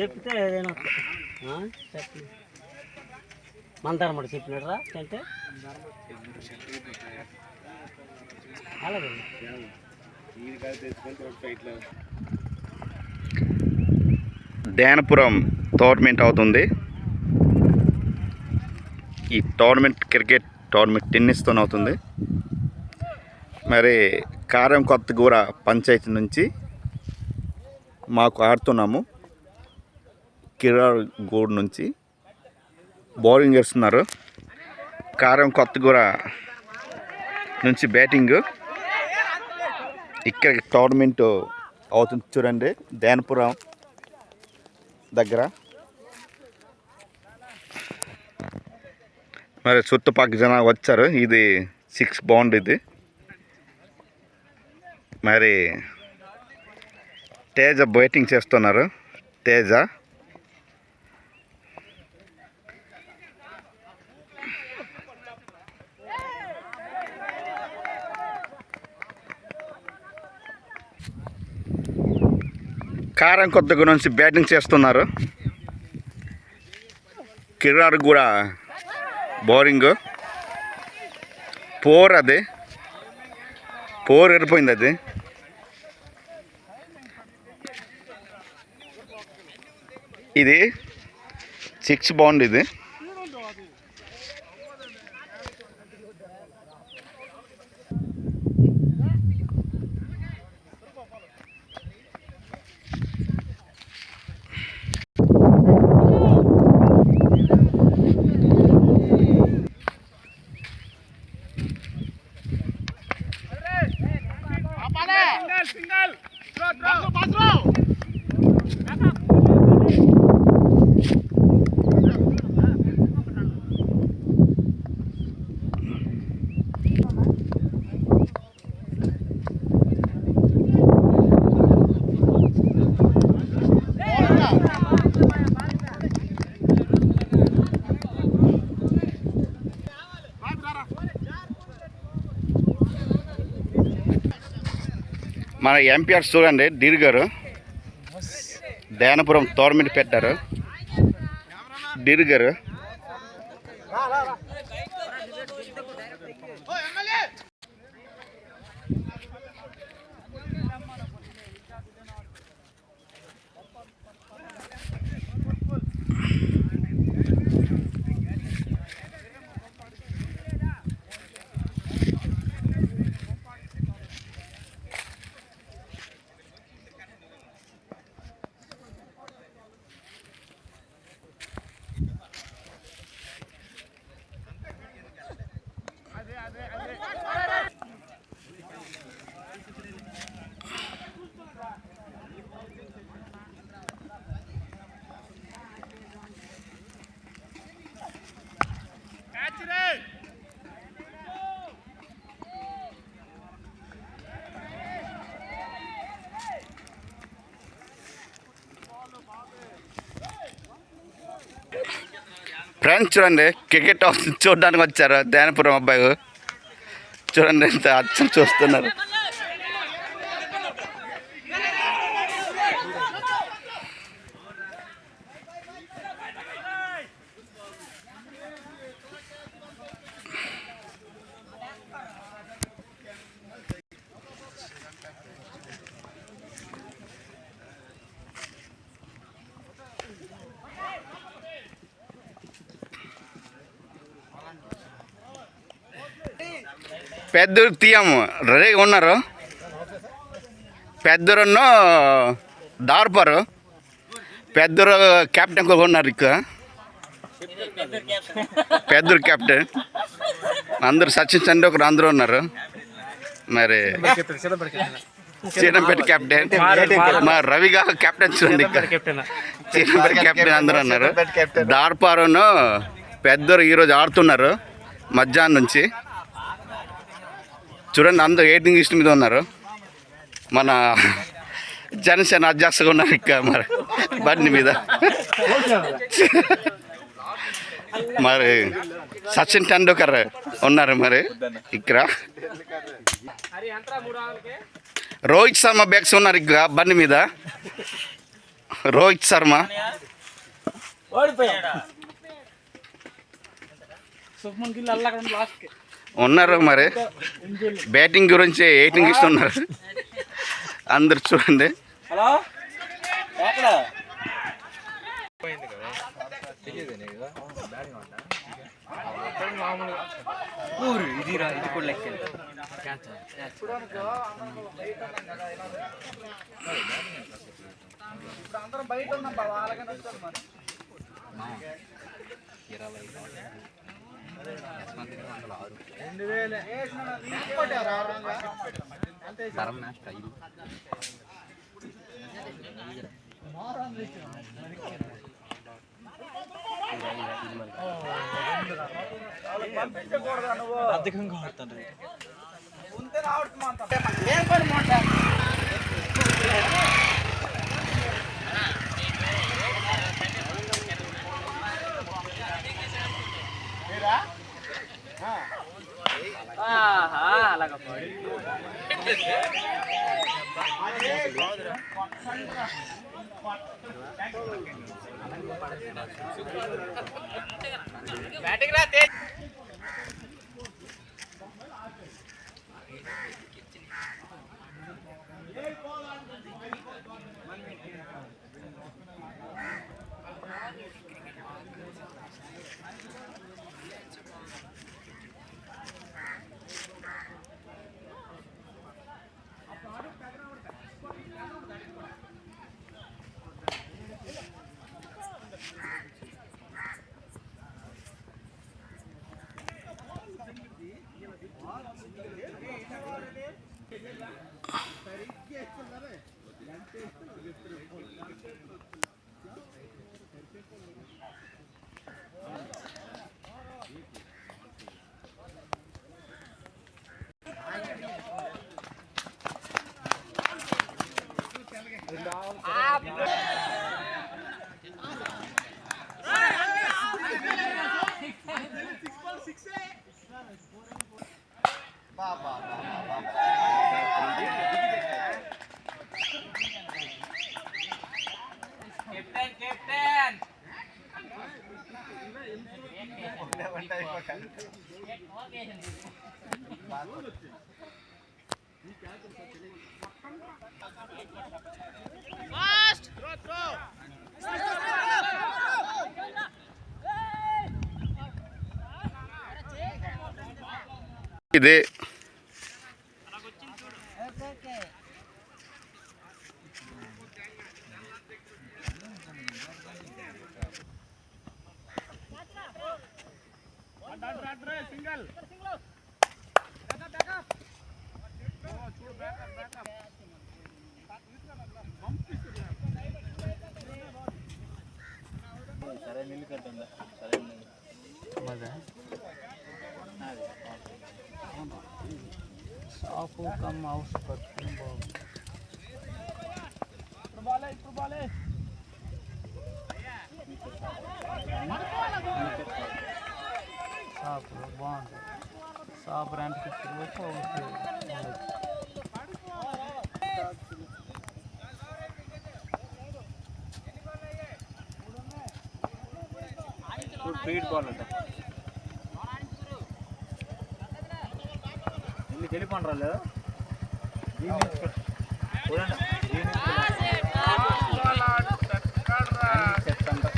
చెప్తే ఏదైనా ఆ? చెప్పు మంతారమాట అంటే? అలాగే. ధ్యానపురం టోర్నమెంట్ అవుతుంది. ఈ టోర్నమెంట్ క్రికెట్ టోర్నమెంట్ టెన్నిస్తో అవుతుంది. మరి కారం కొత్తగూర పంచాయతీ నుంచి మాకు ఆడుతున్నాము. కిరార్ గూడ్ నుంచి బౌలింగ్ వేస్తున్నారు కారం కొత్తగూర నుంచి బ్యాటింగ్. ఇక్కడ టోర్నమెంట్ అవుతుంది చూడండి. దానపురం దగ్గర. మరి చుట్టుపక్కల జనాలు వచ్చారు. ఇది సిక్స్ బౌండ్ ఇది. మరి తేజ బైటింగ్ చేస్తున్నారు. తేజ. కారం కొత్తగా నుంచి బ్యాటింగ్ చేస్తున్నారు. కిరార్ కూడా బౌలింగ్. పోర్ అది. పోర్ ఎరిపోయింది అది. ఇది సిక్స్ బౌండ్ ఇది. మన ఎంపీఆర్ చూడండి డీర్ గారు. దయానపురం టోర్నమెంట్ పెట్టారు. డీర్ గారు. ఫ్రెండ్స్ చూడండి క్రికెట్ చూడడానికి వచ్చారు. ధ్యానపురం అబ్బాయి చూడండి ఎంత అచ్చం చూస్తున్నారు. పెద్దూరు తీయము. రెడీగా ఉన్నారు. పెద్దూరును దార్పరు పెద్దూరు కెప్టెన్ కూడా ఉన్నారు ఇక్కడ. పెద్దూరు కెప్టెన్. అందరు సచిన్ టెండూల్కర్ అందరూ ఉన్నారు. మరి చీరంపేట కెప్టెన్. మా రవిగా కెప్టెన్ చూడండి ఇక్కడ. చీనంపేట కెప్టెన్ అందరూ ఉన్నారు. దార్పారును పెద్దరు ఈరోజు ఆడుతున్నారు. మధ్యాహ్నం నుంచి. చూడండి అందరూ ఎయిటింగ్ లిస్ట్ మీద ఉన్నారు. మన జనసేన అధ్యక్షగా ఉన్నారు ఇక్కడ మరి బండి మీద. మరి సచిన్ టెండూల్కర్ ఉన్నారు మరి ఇక్కడ. రోహిత్ శర్మ బ్యాగ్స్ ఉన్నారు ఇక్కడ బండి మీద. రోహిత్ శర్మ. ఓడిపోయాడు? సుఖ్మన్ గిల్ అల్ల లాస్ట్కి. ఉన్నారు మరి. బ్యాటింగ్ గురించి ఎయిటింగ్ ఇస్తున్నారు. అందరు చూడండి. హలో ఎక్కడ ఊరు ఇది రా ఇది కూడా లెక్క అందరం బయట Fast! Throw, throw! ಇದೆ ఏం పని మాట ఇది షాపు కమ్ హౌస్ కట్టుకుని బాగుంది ఇప్పుడు బాలే ఇప్పుడు బాలే షాప్ బ్రాండ్ ఇచ్చి వచ్చి ఫీడ్ బాల్ అంట ఇల్లు చెప్తాను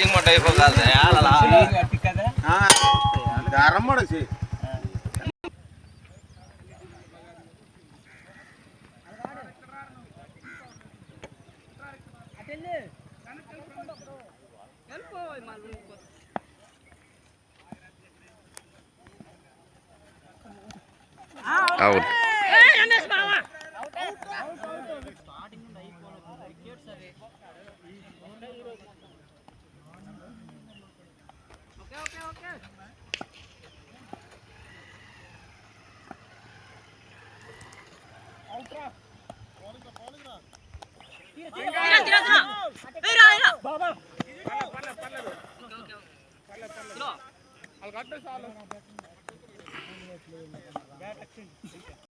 ಸಿಂಗ್ ಟೈಪ್ ಕಾಲ್ದೆ ಯಾರಲ್ಲ ಆರಾಮ ಮಾಡೋಸಿ అవుట్ అవుట్ అవుట్ అవుట్ వాళ్ళు కట్టేసాలు బ్యాట్ ఎక్స్చేంజ్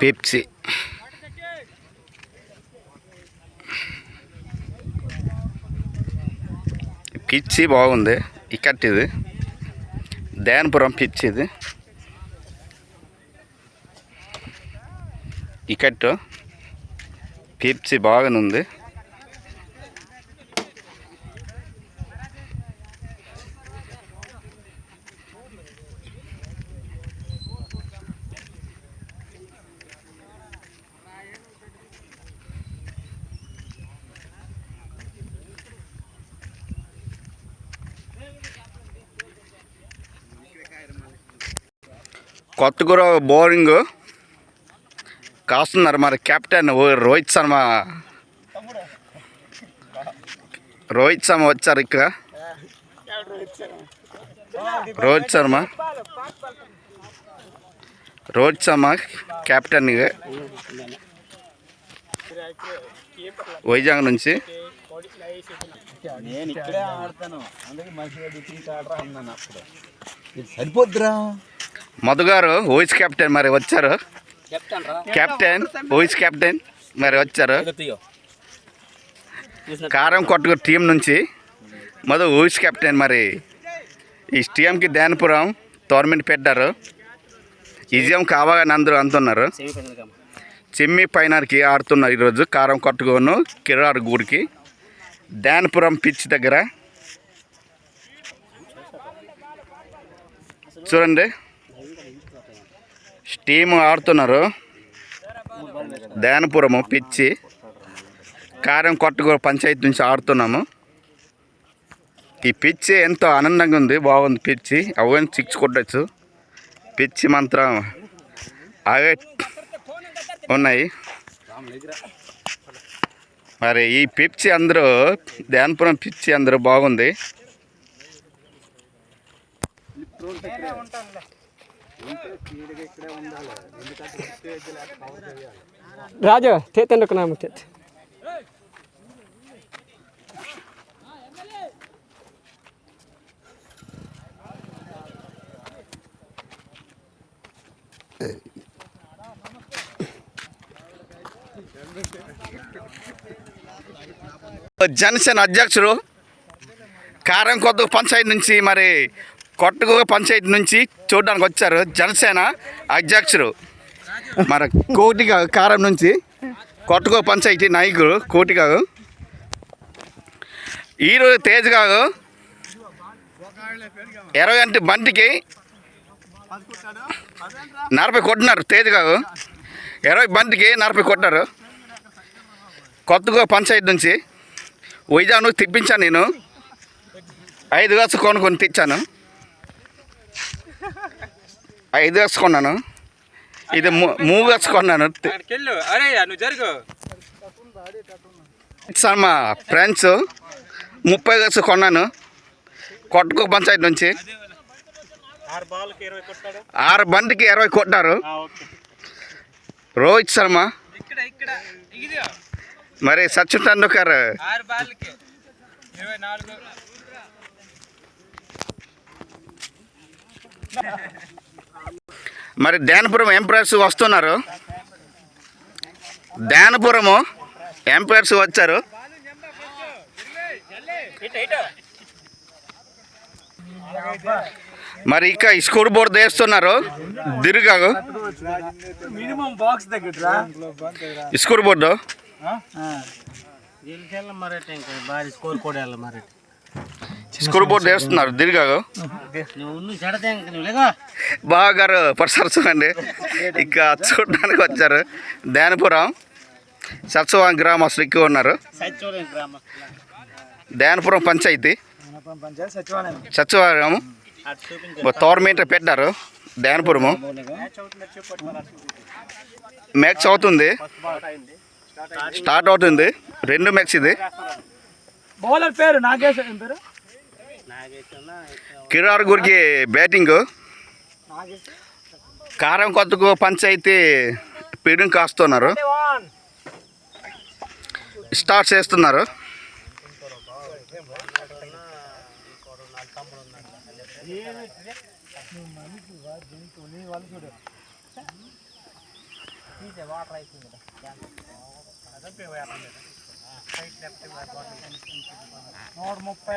పెప్సీ. పిచ్చి బాగుంది. ఇక్కట్టిది దయానపురం పిచ్చిది టికెట్ ఇక్కట్ పిప్సి బాగానుంది. కొత్తగూర బోరింగ్ కాస్తున్నారు మరి కెప్టెన్ ఓ- రోహిత్ శర్మ. రోహిత్ శర్మ వచ్చారు ఇక్కడ. రోహిత్ శర్మ. రోహిత్ శర్మ కెప్టెన్ వైజాగ్ నుంచి. నేను ఇక్కడే ఆడతాను. అందుకే మంచిగా డిఫరెంట్ ఆడరా అన్నాను అప్పుడు. ఇది సరిపోద్దురా? మధు గారు వైస్ కెప్టెన్ మరి వచ్చారు. కెప్టెన్ వైస్ కెప్టెన్ మరి వచ్చారు. కారం కొట్టుకు టీం నుంచి. మధు వైస్ కెప్టెన్ మరి? ఈ టీంకి ధ్యానపురం టోర్నమెంట్ పెట్టారు. విజయం కావాలని అందరూ అంటున్నారు. సెమీ ఫైనల్కి ఆడుతున్నారు ఈరోజు కారం కొట్టుకోను కిరారు గూడికి. ధ్యానపురం పిచ్ దగ్గర. చూడండి. టీమ్ ఆడుతున్నారు. ధ్యానపురము పిచ్చి. కారం కొట్టుకో పంచాయతీ నుంచి ఆడుతున్నాము. ఈ పిచ్చి ఎంతో ఆనందంగా ఉంది బాగుంది పిచ్చి. అవన్నీ చిక్స్ కొట్టచ్చు. పిచ్చి మంత్రం అవే ఉన్నాయి. మరి ఈ పిచ్చి అందరూ ధ్యానపురం పిచ్చి అందరూ బాగుంది. రాజు తేతండి నామ జనసేన అధ్యక్షుడు కారం కొద్దు పంచాయతీ నుంచి మరి కొట్టగో పంచాయతీ నుంచి చూడడానికి వచ్చారు జనసేన అధ్యక్షుడు. మరి కోటిగా కారం నుంచి కొట్టగో పంచాయతీ నాయకుడు కోటిగా. ఈరోజు తేజ్ గారు ఇరవై గంట బంటికి నలభై కొట్టినారు తేజ్ గారు ఇరవై బంటికి నలభై కొట్టారు కొత్తగా పంచాయతీ నుంచి వైజాగ్ నువ్వు తెప్పించాను నేను. ఐదు గచ్చు కొనుక్కొని తెచ్చాను. ఐదు గచ్చు కొన్నాను ఇది మూ- మూడు గచ్చు కొన్నాను తె- అరే నువ్వు జరుగు. శర్మ ఫ్రెండ్స్ ముప్పై గచ్చు కొన్నాను. కొట్టుకో పంచాయతీ నుంచి. ఆరు బాల్కి ఇరవై కొట్టాడు. ఆరు బండికి ఇరవై కొట్టారు. రోహిత్ శర్మ. ఇక్కడ ఇక్కడ. ఇది మరి సచిన్ టెండూల్కర్. ఆరు బాల్కి. ఇరవై నాలుగు. మరి ధ్యానపురం ఎంప్రెస్ వస్తున్నారు. ధ్యానపురము ఎంప్రెస్ వచ్చారు. మరి ఇక స్కూల్ బోర్డు వేస్తున్నారు. దిరుగాగు మినిమం బాక్స్ దగ్గర స్కూల్ బోర్డు. గెలిచేళ్ళ మరటి ఇంకా? భారీ స్కోర్ కూడా మరటి? స్కూల్ బోర్డు వేస్తున్నారు దిరుగాగు నువ్వు నువ్వు చెడతే ఇంక బాగా ఇక చూడడానికి వచ్చారు. ధ్యానపురం సత్సవాం గ్రామస్తులు ఎక్కువ ఉన్నారు. దానపురం ధ్యానపురం పంచాయతీ. సచివాలయం సత్యవారం పెట్టారు ధ్యానపురము. మ్యాచ్ అవుతుంది. స్టార్ట్ అవుతుంది. రెండు మ్యాచ్ ఇది. బౌలర్ పేరు నాగేశ్వర ఏం పేరు? కిరార్ గురికి బ్యాటింగ్. కారం కొత్తకు పంచాయతీ పీడింగ్ కాస్తున్నారు. స్టార్ట్ చేస్తున్నారు. నూట ముప్పై నూట ముప్పై